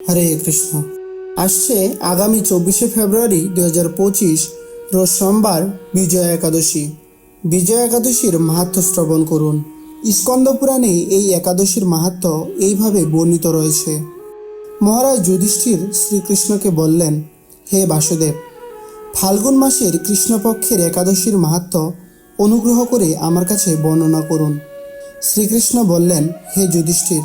হরে কৃষ্ণ। আসছে আগামী চব্বিশে ফেব্রুয়ারি দু হাজার পঁচিশ রোজ সোমবার বিজয়া একাদশী। বিজয়া একাদশীর মাহাত্ম শ্রবণ করুন। স্কন্দ পুরাণে এই একাদশীর মাহাত্ম এইভাবে বর্ণিত রয়েছে। মহারাজ যুধিষ্ঠির শ্রীকৃষ্ণকে বললেন, হে বাসুদেব, ফাল্গুন মাসের কৃষ্ণপক্ষের একাদশীর মাহাত্ম অনুগ্রহ করে আমার কাছে বর্ণনা করুন। শ্রীকৃষ্ণ বললেন, হে যুধিষ্ঠির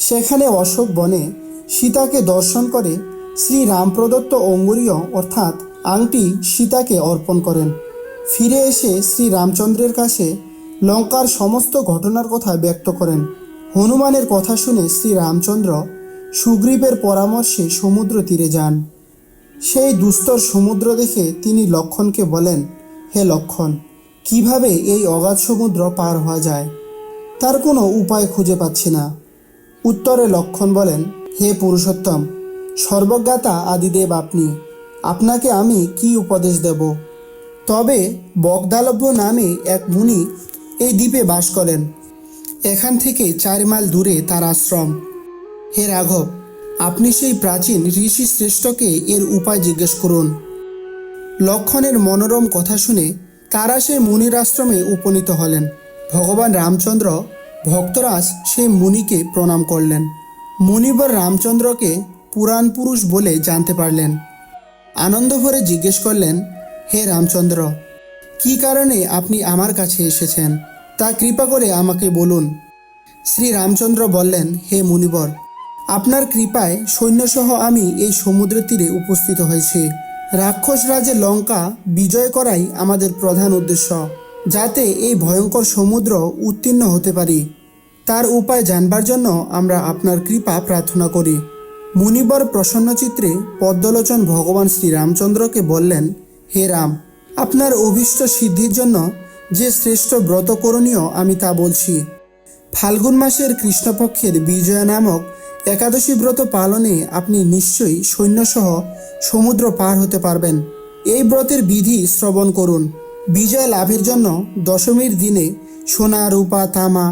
সেখানে অশোক বনে সীতাকে দর্শন করে শ্রী রাম প্রদত্ত অঙ্গুরীয় অর্থাৎ আংটি সীতাকে অর্পণ করেন। ফিরে এসে শ্রী রামচন্দ্রের কাছে লঙ্কার সমস্ত ঘটনার কথা ব্যক্ত করেন। হনুমানের কথা শুনে শ্রী রামচন্দ্র সুগ্রীবের পরামর্শে সমুদ্র তীরে যান। সেই দুস্তর সমুদ্র দেখে তিনি লক্ষণকে বলেন, হে লক্ষণ, কীভাবে এই অগাধ সমুদ্র পার হওয়া যায়? তার কোনো উপায় খুঁজে পাচ্ছি না। উত্তরে লক্ষণ বলেন, হে পুরুষোত্তম, সর্বজ্ঞাতা আদিদেব আপনি, আপনাকে আমি কি উপদেশ দেব? তবে বগদালভ্য নামে এক মুনি এই দ্বীপে বাস করেন। এখান থেকে চার মাইল দূরে তার আশ্রম। হে রাঘব, আপনি সেই প্রাচীন ঋষি শ্রেষ্ঠকে এর উপায় জিজ্ঞেস করুন। লক্ষণের মনোরম কথা শুনে তারা সেই মুনির আশ্রমে উপনীত হলেন। ভগবান রামচন্দ্র ভক্তরাজ সেই মুনিকে প্রণাম করলেন। মুনিবর রামচন্দ্রকে পুরাণ পুরুষ বলে জানতে পারলেন। আনন্দ ভরে জিজ্ঞেস করলেন, হে রামচন্দ্র, কি কারণে আপনি আমার কাছে এসেছেন? তা কৃপা করে আমাকে বলুন। শ্রী রামচন্দ্র বললেন, হে মুনিবর, আপনার কৃপায় সৈন্যসহ আমি এই সমুদ্রের তীরে উপস্থিত হয়েছি। রাক্ষস রাজে লঙ্কা বিজয় করাই আমাদের প্রধান উদ্দেশ্য। যাতে এই ভয়ঙ্কর সমুদ্র উত্তীর্ণ হতে পারি। তার উপায় জানবার জন্য আমরা আপনার কৃপা প্রার্থনা করি। মুনিবর প্রসন্নচিত্রে পদ্মলোচন ভগবান শ্রীরামচন্দ্রকে বললেন, হে রাম, আপনার অভীষ্ট সিদ্ধির জন্য যে শ্রেষ্ঠ ব্রত করণীয় আমি তা বলছি। ফাল্গুন মাসের কৃষ্ণপক্ষের বিজয়া নামক একাদশী ব্রত পালনে আপনি নিশ্চয়ই সৈন্যসহ সমুদ্র পার হতে পারবেন। এই ব্রতের বিধি শ্রবণ করুন। বিজয় লাভের জন্য দশমীর দিনে সোনা, রূপা, তামা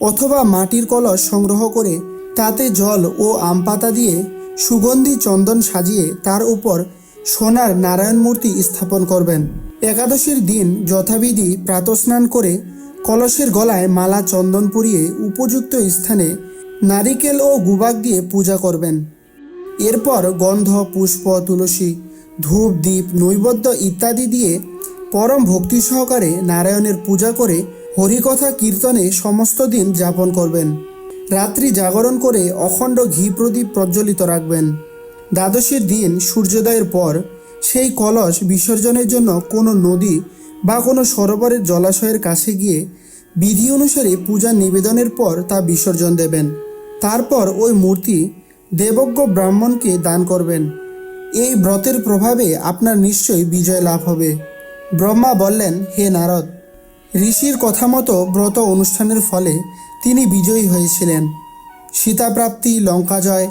অথবা মাটির কলস সংগ্রহ করে তাতে জল ও আম পাতা দিয়ে সুগন্ধি চন্দন সাজিয়ে তার উপর সোনার নারায়ণ মূর্তি স্থাপন করবেন। একাদশীর দিন যথাবিধি প্রাতস্নান করে কলসের গলায় মালা, চন্দন পরিয়ে উপযুক্ত স্থানে নারিকেল ও গুবাক দিয়ে পূজা করবেন। এরপর গন্ধ, পুষ্প, তুলসী, ধূপ দ্বীপ নৈবদ্য ইত্যাদি দিয়ে পরম ভক্তি সহকারে নারায়ণের পূজা করে হরিকথা কীর্তনে সমস্ত দিন যাপন করবেন। রাত্রি জাগরণ করে অখণ্ড ঘি প্রদীপ প্রজ্বলিত রাখবেন। দ্বাদশীর দিন সূর্যোদয়ের পর সেই কলস বিসর্জনের জন্য কোনো নদী বা কোনো সরোবরের জলাশয়ের কাছে গিয়ে বিধি অনুসারে পূজা নিবেদনের পর তা বিসর্জন দেবেন। তারপর ওই মূর্তি দেবজ্ঞ ব্রাহ্মণকে দান করবেন। এই ব্রতের প্রভাবে আপনার নিশ্চয়ই বিজয় লাভ হবে। ব্রহ্মা বললেন, হে নারদ, ঋষির কথা মতো ব্রত অনুষ্ঠানের ফলে তিনি বিজয়ী হয়েছিলেন। সীতাপ্রাপ্তি লঙ্কা জয়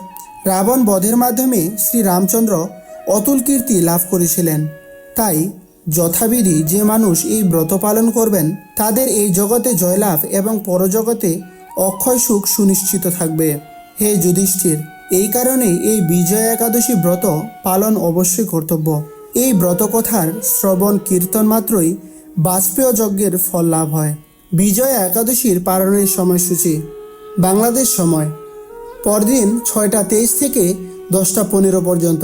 রাবণ বধের মাধ্যমে শ্রী রামচন্দ্র অতুল কীর্তি লাভ করেছিলেন। তাই যথাবিধি যে মানুষ এই ব্রত পালন করবেন, তাদের এই জগতে জয়লাভ এবং পরজগতে অক্ষয় সুখ সুনিশ্চিত থাকবে। হে যুধিষ্ঠির, এই কারণেই এই বিজয় একাদশী ব্রত পালন অবশ্যই কর্তব্য। এই ব্রতকথার শ্রবণ কীর্তন মাত্রই বাজপেয় যজ্ঞের ফল লাভ হয়। বিজয়া একাদশীর পালনের সময়সূচি, বাংলাদেশ সময়, পরদিন ছয়টা তেইশ থেকে দশটা পনেরো পর্যন্ত।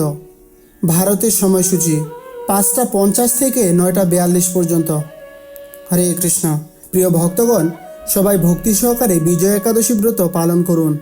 ভারতের সময়সূচি, পাঁচটা পঞ্চাশ থেকে নয়টা বিয়াল্লিশ পর্যন্ত। হরে কৃষ্ণ। প্রিয় ভক্তগণ, সবাই ভক্তি সহকারে বিজয় একাদশী ব্রত পালন করুন।